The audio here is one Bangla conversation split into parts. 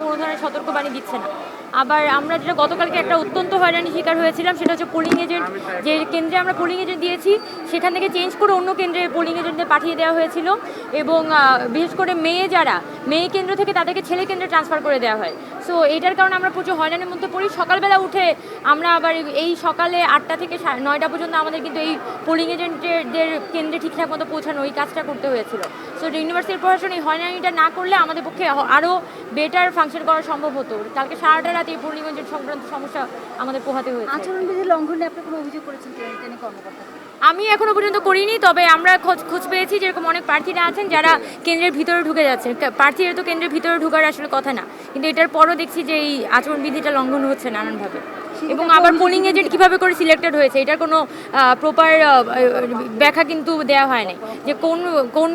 কোনো ধরনের সতর্কবাণী দিচ্ছে না। আবার আমরা যেটা গতকালকে একটা অত্যন্ত হয়রানি শিকার হয়েছিলাম, সেটা হচ্ছে পোলিং এজেন্ট যে কেন্দ্রে আমরা পোলিং এজেন্ট দিয়েছি, সেখান থেকে চেঞ্জ করে অন্য কেন্দ্রে পোলিং এজেন্টদের পাঠিয়ে দেওয়া হয়েছিল। এবং বিশেষ করে মেয়ে যারা মেয়ে কেন্দ্র থেকে তাদেরকে ছেলে কেন্দ্রে ট্রান্সফার করে দেওয়া হয়। সো এটার কারণে আমরা প্রচুর হয়রানির মধ্যে পড়ি। সকালবেলা উঠে আমরা আবার এই সকালে আটটা থেকে নয়টা পর্যন্ত আমাদের কিন্তু এই পোলিং এজেন্টদের কেন্দ্রে ঠিকঠাক মতো পৌঁছানো এই কাজটা করতে হয়েছিল। সো ইউনিভার্সিটির প্রশাসন এই হয়রানিটা না করলে আমাদের পক্ষে আরও বেটার ফাংশন করা সম্ভব হতো। কালকে সারাটা রাতে এই পোলিং এজেন্ট সংক্রান্ত সমস্যা আমাদের পোহাতে হয়েছে। আচরণবিধি লঙ্ঘনে আপনি কোনো অভিযোগ করেছেন কর্মকর্তা আমি এখনও পর্যন্ত করিনি, তবে আমরা খোঁজ খোঁজ পেয়েছি যেরকম অনেক প্রার্থীরা আছেন যারা কেন্দ্রের ভিতরে ঢুকে যাচ্ছেন প্রার্থীরা তো কেন্দ্রের ভিতরে ঢুকার আসলে কথা না। কিন্তু এটার পরও দেখছি যে এই আচরণবিধিটা লঙ্ঘন হচ্ছে নানানভাবে। এবং আবার পোলিং এজেন্ট কীভাবে করে সিলেক্টেড হয়েছে, এটার কোনো প্রপার ব্যাখ্যা কিন্তু দেওয়া হয় নাই যে কোন কোন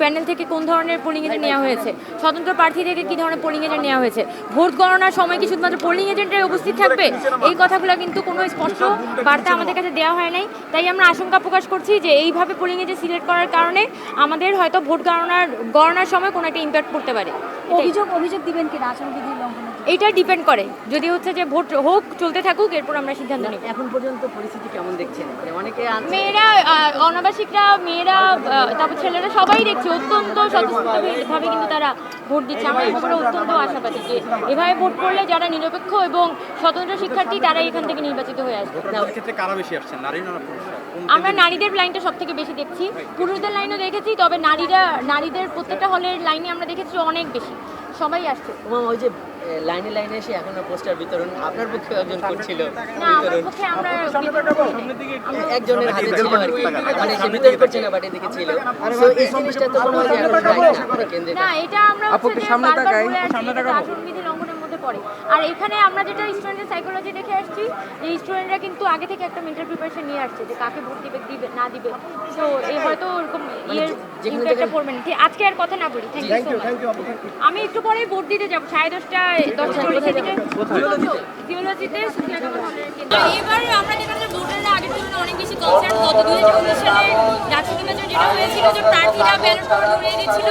প্যানেল থেকে কোন ধরনের পোলিং এজেন্ট নেওয়া হয়েছে, স্বতন্ত্র প্রার্থী থেকে কী ধরনের পোলিং এজেন্ট নেওয়া হয়েছে, ভোট গণনার সময় কি শুধুমাত্র পোলিং এজেন্টের উপস্থিত থাকবে? এই কথাগুলো কিন্তু কোনো স্পষ্ট বার্তা আমাদের কাছে দেওয়া হয় নাই, তাই আমরা আশঙ্কা প্রকাশ করছি যে এইভাবে পোলিং এজেন্ট সিলেক্ট করার কারণে আমাদের হয়তো ভোট গণনার গণনার সময় কোনো একটা ইম্প্যাক্ট পড়তে পারে। অভিযোগ অভিযোগ দিবেন কিনা? আচরণবিধি লঙ্ঘনের এইটা ডিপেন্ড করে। যদি হচ্ছে যে ভোট হোক চলতে থাকুক এরপর আমরা সিদ্ধান্ত নেব। এখন পর্যন্ত পরিস্থিতি কেমন দেখছেন? মানে অনেকে মেয়েরা অনাবাসিকরা মেয়েরা তারপর ছেলেরা সবাই দেখছে অত্যন্ত স্বতঃস্ফূর্তভাবে কিন্তু তারা ভোট দিচ্ছে। আমরা ব্যাপারে অত্যন্ত আশাবাদী যে এভাবে ভোট করলে যারা নিরপেক্ষ এবং স্বতন্ত্র শিক্ষার্থী তারা এখান থেকে নির্বাচিত হয়ে আসবে। কারা বেশি আসছেন নারী না পুরুষরা কোন আমরা নারীদের লাইনটা সব থেকে বেশি দেখছি। পুরুষদের লাইনও দেখেছি তবে নারীরা নারীদের প্রত্যেকটা হলের লাইনে আমরা দেখেছি অনেক বেশি। সবাই আসছে। তোমার ওই যে লাইনে লাইনে এসে এখনও পোস্টার বিতরণ আপনার পক্ষে একজন করছিল। না আমার পক্ষে আমরা একজনের হাতে ছিল আর কি। মানে সে বিতরণ করছে না বাট এদিকে ছিল। তো এই জিনিসটা তো মনে হয় না কেন্দ্রে না এটা আমরা এটা আচরণবিধি লঙ্ঘনের মধ্যে পড়ে। আর এখানে আমরা যেটা স্টুডেন্টের সাইকোলজি দেখে আসছি যে স্টুডেন্টরা কিন্তু আগে থেকে একটা মেন্টাল প্রিপারেশন নিয়ে আসছে যে কাকে ভোট দিবে দিবে না দিবে। তো এই হয়তো ওরকম ইয়ের ঠিক, আজকে আর কথা না বলি। থ্যাংক ইউ আমি একটু পরেই ভোট দিতে যাব সাড়ে দশটা দশটা চল্লিশে দিকে। জিওলজিতে এবার আমরা দেখলাম যে ভোটাররা আগের তুলনায় অনেক বেশি কনসার্ন গত দুই হাজার উনিশ সালে জাতীয় নির্বাচন যেটা হয়েছিল যে প্রার্থীরা ব্যালট পেপার ধরিয়ে দিচ্ছিল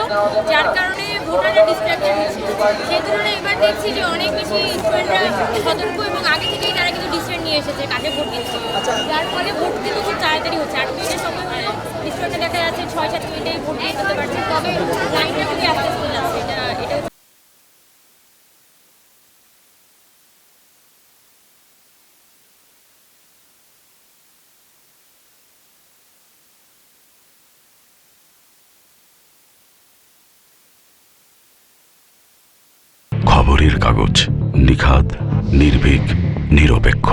যার কারণে ভোটাররা ডিস্ট্রাক্টেড হয়েছিল। সেই তুলনায় এবার দেখছি যে অনেক বেশি স্টুডেন্টরা সতর্ক এবং আগে থেকেই তারা কিন্তু ডিসিশন নিয়ে এসেছে কাকে ভোট দিচ্ছে। যার ফলে ভোট কিন্তু খুব তাড়াতাড়ি হচ্ছে আট মিনিটের সময় হয় যাচ্ছে। ছয় সাত মিনিটেই ভোট দিয়ে তবে লাইনটা খুবই আস্তে আস্তে যাচ্ছে। এটা এটা খবরের কাগজ নিখাদ, নির্ভীক, নিরপেক্ষ।